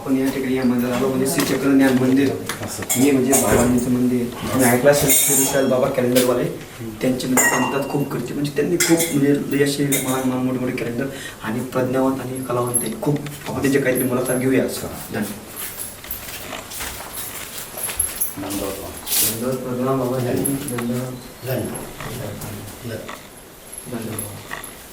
आपण या ठिकाणी या मंदिरात आलो. म्हणजे श्री चक्र ज्ञान मंदिर. हे म्हणजे बाबांचं मंदिर. तुम्ही ऐकला असेल बाबा कॅलेंडरवाले त्यांचे म्हणजे पंथात खूप करते म्हणजे त्यांनी खूप म्हणजे लय असे महान महान मोठे मोठे कॅलेंडर आणि प्रज्ञावंत आणि कलावंत आहेत. खूप आपण त्याचे काहीतरी मुलाखत घेऊया. असं धन्यवाद प्रणाम बाबा धन्यवाद.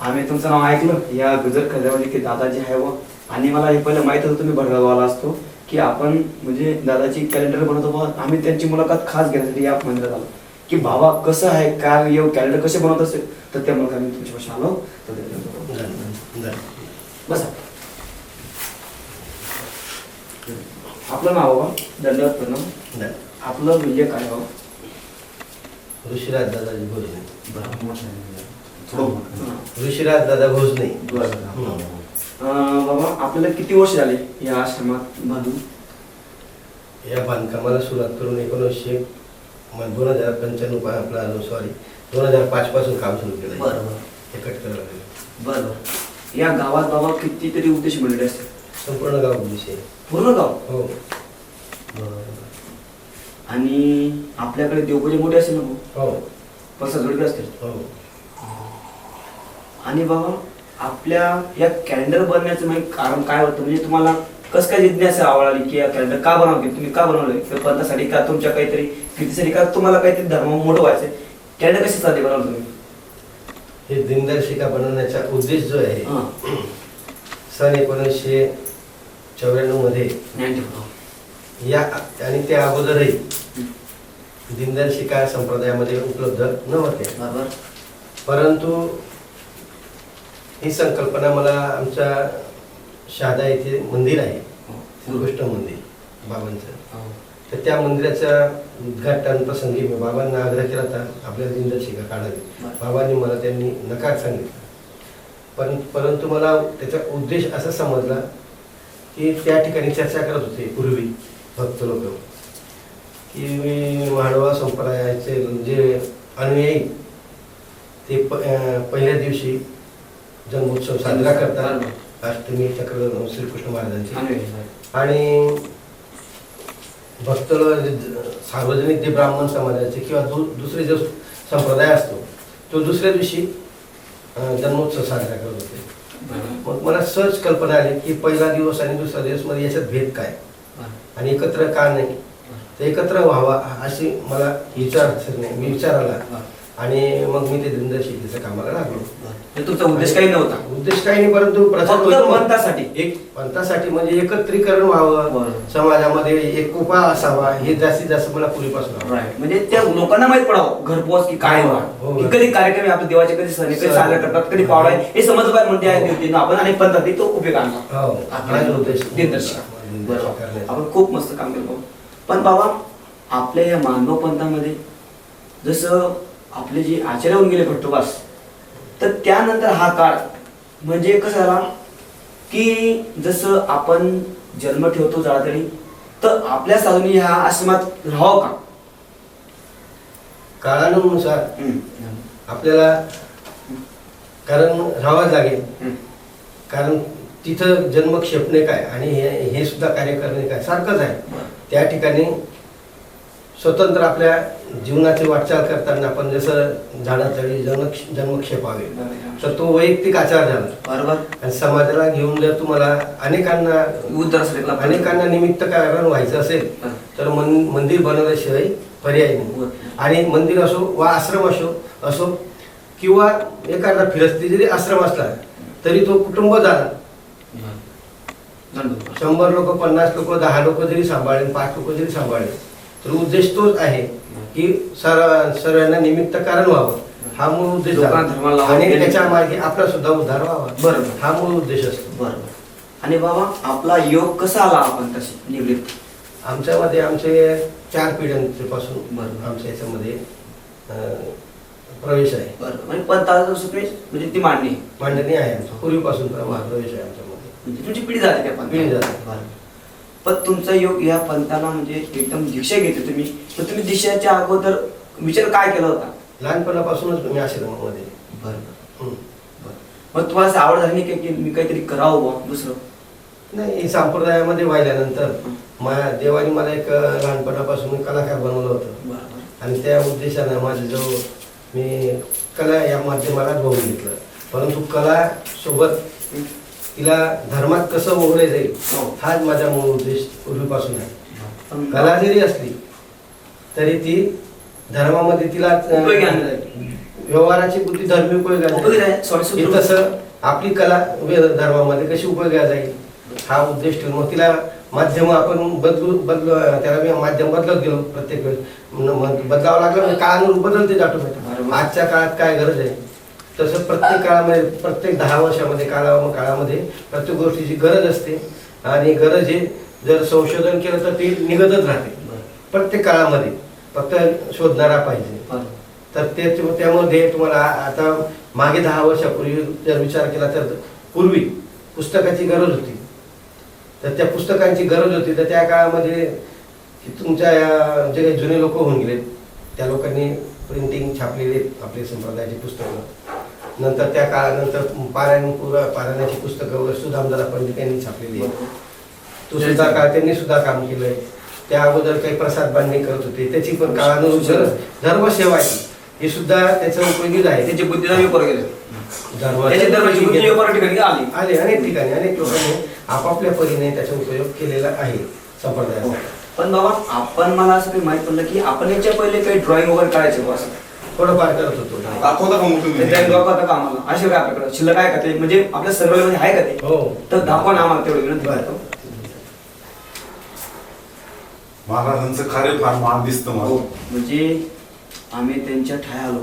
आम्ही तुमचं नाव ऐकलं. या गुजर खल्यामध्ये की दादाजी आहे व आणि मला हे पहिलं माहीत होतं तुम्ही भडगावला असतो की आपण म्हणजे दादाची कॅलेंडर बनवतो आम्ही त्यांची मुलाखत खास घेण्यासाठी या मंदिरात आलो. की बाबा कसं आहे काय येऊ कॅलेंडर कसे बनवत असेल? तर त्या मुलाखत मी तुमच्यापाशी आलो. तर बसा. आपलं नाव बाबा दंडवत प्रणाम आपलं म्हणजे काय हो ऋषीराज दादाजी भोजने थोडं ऋषीराज दादा भोजने. बरं. बाबा आपल्याला किती वर्ष झाले या आश्रमात बांधून? या बांधकामाला सुरुवात करून एकोणीसशे दोन हजार पंच्याण्णव आपला सॉरी दोन हजार पाच पासून काम सुरू केलं बरोबर हे कट करावं लागेल. बरोबर या गावात बाबा कितीतरी उद्देश मंडळी असतात संपूर्ण गाव विषय पूर्ण गाव? हो. आणि आपल्याकडे देवपूजे मोठे असेल ना? हो. पसार जोडले असतील? हो. आणि बाबा आपल्या या कॅलेंडर बनण्याचं म्हणजे कारण काय होतं? म्हणजे तुम्हाला कसं काय जिज्ञासा आवडली की या कॅलेंडर का बनवलं तुम्ही का बनवलं किंवा पंथासाठी का तुमच्या काहीतरी कीर्तीसाठी का तुम्हाला काहीतरी धर्म मोठं व्हायचं कॅलेंडर कशासाठी बनवलं तुम्ही? हे दिनदर्शिका बनवण्याचा उद्देश जो आहे सन एकोणीसशे चौऱ्याण्णवमध्ये या आणि त्या अगोदरही दिनदर्शिका संप्रदायामध्ये उपलब्ध नव्हते. परंतु ही संकल्पना मला आमच्या शहादा येथे मंदिर आहे. श्रीकृष्ण मंदिर बाबांचं. तर त्या मंदिराच्या उद्घाटन प्रसंगी मी बाबांना आग्रह केला होता आपल्याला दिनदर्शिका काढावी. बाबांनी मला त्यांनी नकार सांगितला. पण परंतु मला त्याचा उद्देश असा समजला की त्या ठिकाणी चर्चा करत होते पूर्वी भक्त लोक. की मी मांडवा संप्रदायाचे जे अनुयायी ते प पहिल्या दिवशी जन्मोत्सव साजरा करतात अष्टमी चक्र श्रीकृष्ण महाराजांची. आणि भक्त सार्वजनिक जे ब्राह्मण समाजाचे किंवा दुसरे जो संप्रदाय असतो तो दुसऱ्या दिवशी जन्मोत्सव साजरा करत होते. मग मला सहज कल्पना आली की पहिला दिवस आणि दुसरा दिवसमध्ये याच्यात भेद काय? आणि एकत्र का नाही? तर एकत्र व्हावा अशी मला विचार नाही मी विचार आला आणि मग मी ते दिनदर्शिकेच्या कामाला लागलो तुमचा उद्देश काही नव्हता उद्देश काही नाही परंतु फक्त होतो. पंथासाठी एक पंथासाठी म्हणजे एकत्रीकरण व्हावं. समाजामध्ये एकोपा असावा हे जास्तीत जास्त मला पूर्वीपासून आवडतं. राईट म्हणजे त्या लोकांना माहीत पडावं घरपोच की काय व्हा हो. की कधी कार्यक्रम आहे आपल्या देवाचे कधी सण आहे, कधी सण. साजरा करतात कधी पावडा आहे हे समज पाहिजे म्हणते आहे देवतेनं आपण अनेक पद्धती तो उपयोग आणला हो हा जो उद्देश दिनदर्शिका. दिनदर्शिका बरोबर करण्याचा. आपण खूप मस्त काम केलं. पण बाबा आपल्या या मानव पंथामध्ये जसं आपले जे आचार्य होऊन गेले भट्टोबास तर त्यानंतर हा काळ म्हणजे कसं झाला की जसं आपण जन्म ठेवतो जाळतरी तर आपल्या साधूनी ह्या आश्रमात राहावं का? काळानुसार आपल्याला कारण राहावंच लागेल. कारण तिथं जन्म क्षेपणे काय आणि हे हे सुद्धा कार्य करणे काय सारखंच आहे. त्या ठिकाणी स्वतंत्र आपल्या जीवनाची वाटचाल करताना आपण जसं झाडातळी जन्म जन्मक्षेपावे तर तो वैयक्तिक आचार झाला. बरोबर. आणि समाजाला घेऊन जर तुम्हाला अनेकांना उद्धार असलेला अनेकांना निमित्त कारण व्हायचं असेल. तर मन मंदिर बनवल्याशिवाय पर्याय नाही. आणि मंदिर असो वा आश्रम असो असो किंवा एखादा फिरस्ती जरी आश्रम असला तरी तो कुटुंब झाला. शंभर लोक पन्नास लोक दहा लोक जरी सांभाळले पाच लोक जरी सांभाळले तर उद्देश तोच आहे की सर्व सर्वांना निमित्त कारण व्हावं हा मूळ उद्देश लोकांना. धर्माला आणि. त्याच्या मार्गे आपला सुद्धा उद्धार व्हावा बरोबर. हा मूळ उद्देश असतो बरोबर आणि बाबा आपला योग कसा आला आपण तशी निगडीत आमच्यामध्ये आमचे चार पिढ्यांपासून बरोबर. आमच्या याच्यामध्ये अं, प्रवेश आहे बरोबर म्हणजे तुम्ही म्हणजे ती मांडणी आहे. मांडणी आहे आमचा पूर्वीपासून प्र- प्रवेश आहे आमच्यामध्ये म्हणजे तुमची पिढी झाली त्या पिढी. झाली. बरं. पण तुमचा योग या पंथाला म्हणजे एकदम दीक्षा घेते तुम्ही. तर तुम्ही दीक्षाच्या अगोदर विचार काय केला होता? लहानपणापासूनच मी आश्रमामध्ये. हं. मग तुम्हाला असं आवड झाली का मी काहीतरी करावं बुवा दुसरं? नाही संप्रदायामध्ये वाहिल्यानंतर मा देवाने मला एक लहानपणापासून कलाकार बनवलं होतं. आणि त्या उद्देशानं माझं जो मी कला या माध्यमाला बघून घेतलं. परंतु कला सोबत तिला धर्मात कसं मोहरे जाईल हो. हाच माझा मूळ उद्देश पूर्वीपासून आहे. कला जरी असली तरी ती धर्मामध्ये तिला. व्यवहाराची बुद्धी धर्मी उपयोगी तसं आपली कला धर्मामध्ये कशी उपयोगी जाईल हा उद्देश ठेवून मग तिला माध्यम आपण बदलू बदलू त्याला मी माध्यम बदलत गेलो प्रत्येक वेळेस. बदलावं लागलं म्हणजे काळानुरूप बदलते जातो. आजच्या काळात काय गरज आहे? तसं प्रत्येक काळामध्ये प्रत्येक दहा वर्षामध्ये काळा काळामध्ये प्रत्येक गोष्टीची गरज असते. आणि गरज हे जर संशोधन केलं तर ती निघतच राहते. प्रत्येक काळामध्ये फक्त शोधणारा पाहिजे. तर ते त्यामध्ये तुम्हाला आता मागे दहा वर्षापूर्वी जर विचार केला तर पूर्वी पुस्तकाची गरज होती. तर त्या पुस्तकांची गरज होती. तर त्या काळामध्ये तुमच्या या जे काही जुने लोक होऊन गेलेत त्या लोकांनी प्रिंटिंग छापलेले आपले संप्रदायाची पुस्तकं. नंतर त्या काळानंतर पारायण पुरा पारायणाची पुस्तकं वगैरे सुधामदादा पंडित यांनी छापलेली आहेत. तो सुद्धा काळ त्यांनी सुद्धा काम केलंय. त्या अगोदर काही प्रसाद बांधणी करत होते. त्याची पण काळानुरूप गरज धर्मसेवा आहे. हे सुद्धा त्याचं उपयोगीच आहे. त्याची बुद्धी नवी वर गेली उपयोगी वर ठिकाणी आली. अनेक ठिकाणी अनेक लोकांनी आपापल्या परीने त्याचा उपयोग केलेला आहे संप्रदायाचा. पण बाबा आपण मला असं काही माहीत पडलं की आपण याच्या पहिले काही ड्रॉइंग वगैरे काढायचे बुवा असं. थोडंफार करत होतो. दाखवता का मग तुम्ही? दाखवता का आम्हाला? असे काय आपल्याकडे? शिल्लक आहे का ते? म्हणजे आपल्या सर्वेमध्ये आहे का ते? हो. तर दाखवा ना आम्हाला तेवढं विनंती करतो. महाराजांचं कार्य फार महान दिसतं हो. मला म्हणजे आम्ही त्यांच्या ठाय आलो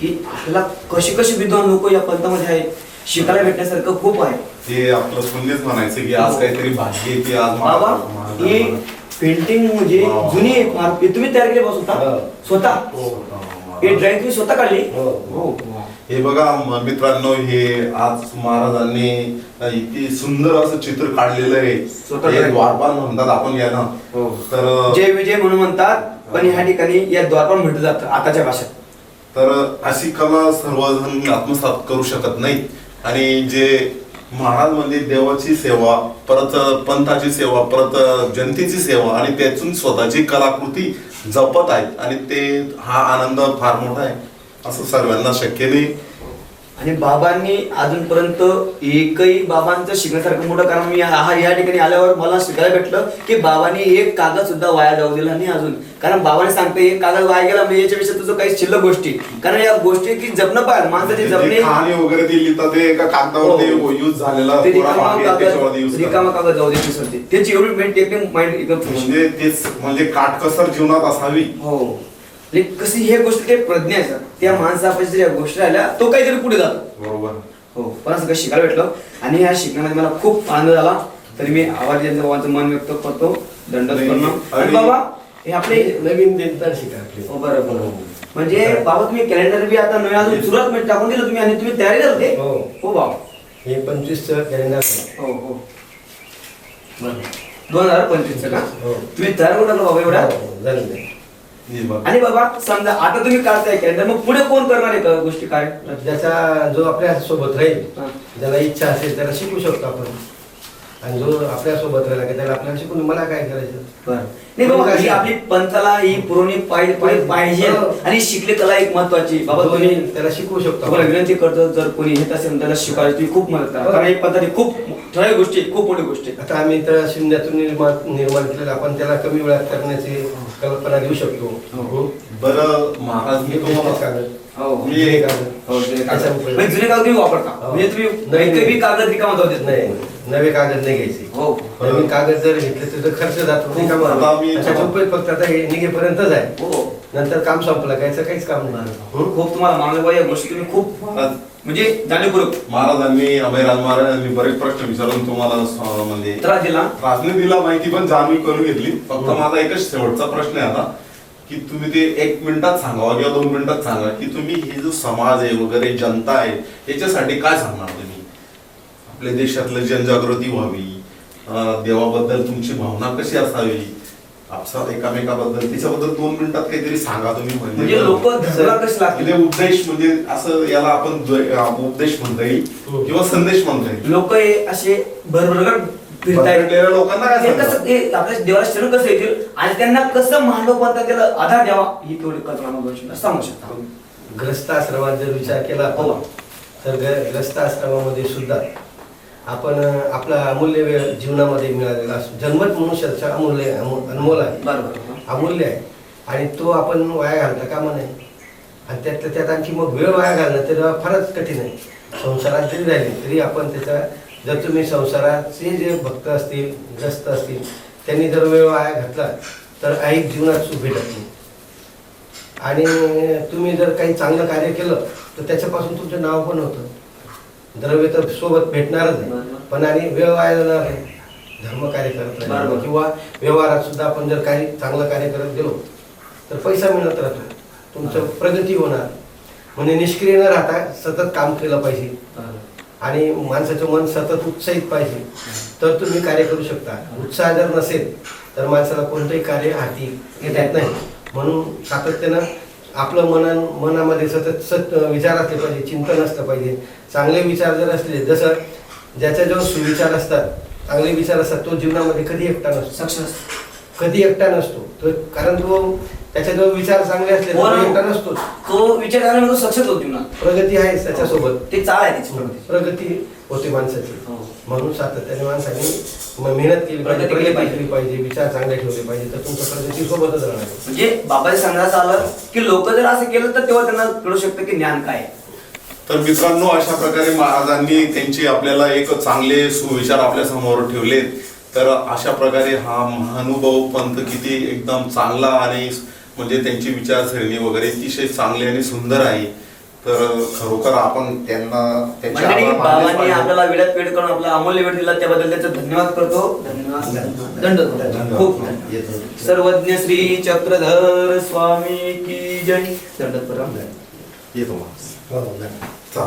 की आपल्याला कशी कशी विद्वान लोक या पंथामध्ये आहेत? शिकायला भेटण्यासारखं खूप आहे. ते आपलं पुण्यच म्हणायचं की आज काहीतरी भाग्य आहे की आज बाबा महाराज- ही पेंटिंग म्हणजे वा. जुनी आहे फार हे तुम्ही तयार केली बा स्वतः? हो. स्वतः? हो, हे. ड्रॉइंग तुम्ही स्वतः काढली हो. हो हे बघा म- मित्रांनो हे आज महाराजांनी इतकी सुंदर असं चित्र काढलेलं आहे स्वतः हे. द्वारपाल म्हणतात आपण यांना हो. तर जय विजय म्हणून म्हणतात पण ह्या ठिकाणी या द्वारपाल म्हटलं जातं आताच्या भाषेत तर अशी कला सर्वजण आत्मसात करू शकत नाहीत आणि जे महाराज म्हणजे देवाची सेवा परत पंथाची सेवा परत जनतेची सेवा आणि त्यातून स्वतःची कलाकृती जपत आहेत. आणि ते हा आनंद फार मोठा आहे असं सर्वांना शक्य नाही. आणि बाबांनी अजूनपर्यंत एकही बाबांचं शिकण्यासारखं मोठं कारण मी हा या ठिकाणी आल्यावर मला शिकायला भेटलं की बाबांनी एक कागद सुद्धा वाया जाऊ दिला नाही अजून. कारण बाबाने सांगते एक कागद वाया गेला म्हणजे याच्यापेक्षा तुझं काही शिल्लक गोष्टी. कारण या गोष्टी की जपणं पाहिजे माणसाची जे जपणे वगैरे दिली तर ते एका कागदावर. युज झालेला रिकामा कागद जाऊ द्यायची सर त्याची एवढी मेंट एकदम माइंड एकदम म्हणजे तेच म्हणजे काटकसर जीवनात असावी. हो. म्हणजे कशी हे गोष्ट काही प्रज्ञा आहे सर. त्या माणसापाशी ज्या गोष्टी राहिल्या तो काहीतरी पुढे जातो. बरोबर. हो पण असं काही शिकायला भेटलं. आणि ह्या शिकण्यामध्ये मला खूप आनंद झाला. तरी मी आवाज यांचं बाबांचं मन व्यक्त करतो. आणि आणि- बाबा हे आपले नवीन दिनदार शिका आपली. हो, बरं बरं म्हणजे बाबा तुम्ही कॅलेंडर बी आता नवीन अजून सुरुवात म्हणजे टाकून दिलं तुम्ही आणि तुम्ही तयारी करते हो. हो बाबा. हे पंचवीसचं कॅलेंडर. हो हो. बरं. दोन हजार पंचवीस का? हो. तुम्ही तयार करून टाकलं बाबा एवढा हो, झालं ते. आणि बाबा समजा आता तुम्ही काढताय कॅलेंडर मग पुढे कोण करणार आहे का गोष्टी काय ज्याचा जो आपल्यासोबत राहील हा. ज्याला इच्छा असेल त्याला शिकू शकतो आपण आणि जो आपल्यासोबत राहिला की त्याला आपल्याला शिकून मला काय करायचं बरं. नाही बाबा ही आपली पंथाला ही पुरवणी पाहिजे हो. आणि शिकले कला एक महत्वाची बाबा तुम्ही त्याला शिकवू शकतो तुम्हाला आपण. विनंती करतो जर कोणी येत असेल त्याला शिकायची तुम्ही खूप मदत करा हो. कारण ही पद्धती खूप ठराविक गोष्टी खूप मोठी गोष्टी. आता आम्ही तर शून्यातून निर्माण निर्माण केलेलं आपण त्याला कमी वेळात करण्याची कल्पना देऊ शकतो हो. बरं महाराज मी तुम्हाला हो. मी एक कागद हो, जुने कागद. त्याचा उपयोग. म्हणजे जुने कागद तुम्ही वापरता हो. म्हणजे तुम्ही नाही, काही नाही. कागद रिकामा जाऊ देत नाही नवे कागद नाही घ्यायचे हो नवीन कागद जर घेतले तर तो खर्च जातो नाही का आता मग? मी- त्याचा उपयोग फक्त आता हे निघेपर्यंतच आहे हो नंतर काम संपलं कायचं काहीच काम नाही? खूप तुम्हाला मानव या गोष्टी तुम्ही खूप महाराज म्हणजे जाणीवपूर्वक महाराजांनी अभयराज महाराजांनी बरेच प्रश्न विचारून तुम्हाला म्हणजे त्रास दिला? त्रासने दिला माहिती पण जाणीव करून घेतली. फक्त माझा एकच शेवटचा प्रश्न आहे आता की तुम्ही ते एक मिनिटात सांगावा किंवा दोन मिनिटात सांगा की तुम्ही हे जो समाज आहे वगैरे जनता आहे याच्यासाठी काय सांगणार तुम्ही? आपल्या देशातलं जनजागृती व्हावी देवाबद्दल तुमची भावना कशी असावी? आपसा एकामेकाबद्दल त्याच्याबद्दल दोन मिनिटात काहीतरी सांगा तुम्ही म्हणजे लोक म्हणजे उपदेश म्हणजे असं याला आपण उपदेश म्हणता येईल हम्म. किंवा संदेश म्हणता येईल लोक हे असे भरकटलेल्या लोकांना? कसं ते आपल्या देवाला शरण कसं येतील आणि त्यांना कसं मांडवपंथ त्याला आधार द्यावा ही तेवढी कल्पना सांगू शकता ग्रस्त आश्रमात जर विचार केला हो. तर ग्रस्त आश्रमामध्ये सुद्धा आपण आपला अमूल्य वेळ जीवनामध्ये मिळालेला असतो जन्मत मनुष्याचा अमूल्य अमू- अनमोल आहे. अमूल्य आहे. आणि तो आपण वाया घालता कामा नाही आणि त्यातल्या त्यात आणखी मग वेळ वाया घालणं तर फारच कठीण आहे. संसारात जरी राहिली तरी आपण त्याचा जर तुम्ही संसाराचे जे भक्त असतील ग्रस्त असतील त्यांनी जर वेळ वाया घातला तर ऐक जीवनात सुख भेटत नाही आणि तुम्ही जर काही चांगलं कार्य केलं तर त्याच्यापासून तुमचं नाव पण होतं. द्रव्य तर सोबत भेटणारच आहे. पण आणि वेळ वाया जाणार नाही धर्म कार्य करत राहिलो. किंवा व्यवहारात सुद्धा आपण जर काही चांगलं कार्य करत गेलो तर पैसा मिळत राहतो. तुमचं प्रगती होणार. म्हणजे निष्क्रिय न राहता सतत काम केलं पाहिजे. आणि माणसाचं मन सतत उत्साहित पाहिजे. तर तुम्ही कार्य करू शकता. उत्साह जर नसेल तर माणसाला कोणतंही कार्य हाती घेता येत नाही. म्हणून सातत्यानं आपलं मन मनामध्ये सतत सत विचार असले पाहिजे चिंतन असलं पाहिजे. चांगले विचार जर असले जसं ज्याच्याजवळ सुविचार असतात चांगले विचार असतात तो जीवनामध्ये कधी एकटा नसतो. सक्सेस कधी एकटा नसतो. तो कारण तो त्याच्याजवळ विचार चांगले असले तो. एकटा नसतो तो विचार तो सक्सेस होतो प्रगती आहे त्याच्यासोबत. ते चाळ आहे त्याची प्रगती. होते माणसाची हो. म्हणून सातत्याने माणसाने मेहनत केली पाहिजे प्रगती केली पाहिजे. विचार चांगले ठेवले पाहिजे तर तुमचं प्रगती सोबतच राहणार आहे. म्हणजे बाबाजी सांगण्याचं आलं की लोक जर असं केलं तर तेव्हा त्यांना कळू शकतं की ज्ञान काय आहे. तर मित्रांनो अशा प्रकारे महाराजांनी त्यांचे आपल्याला एक चांगले सुविचार आपल्यासमोर ठेवलेत तर अशा प्रकारे हा महानुभाव पंथ किती एकदम चांगला आणि म्हणजे त्यांची विचारसरणी वगैरे अतिशय चांगली आणि सुंदर आहे तर खरोखर आपण त्यांना त्यांचे मंडळी आभार मानलेच बाबांनी पाहिजे. आपल्याला वेळात वेळ करून आपला अमूल्य वेळ दिला त्याबद्दल त्याचा धन्यवाद करतो धन्यवाद दंड. खूप धन्यवाद. सर्वज्ञ श्री चक्रधर स्वामी की जय दंड परम येतो मग हो. चला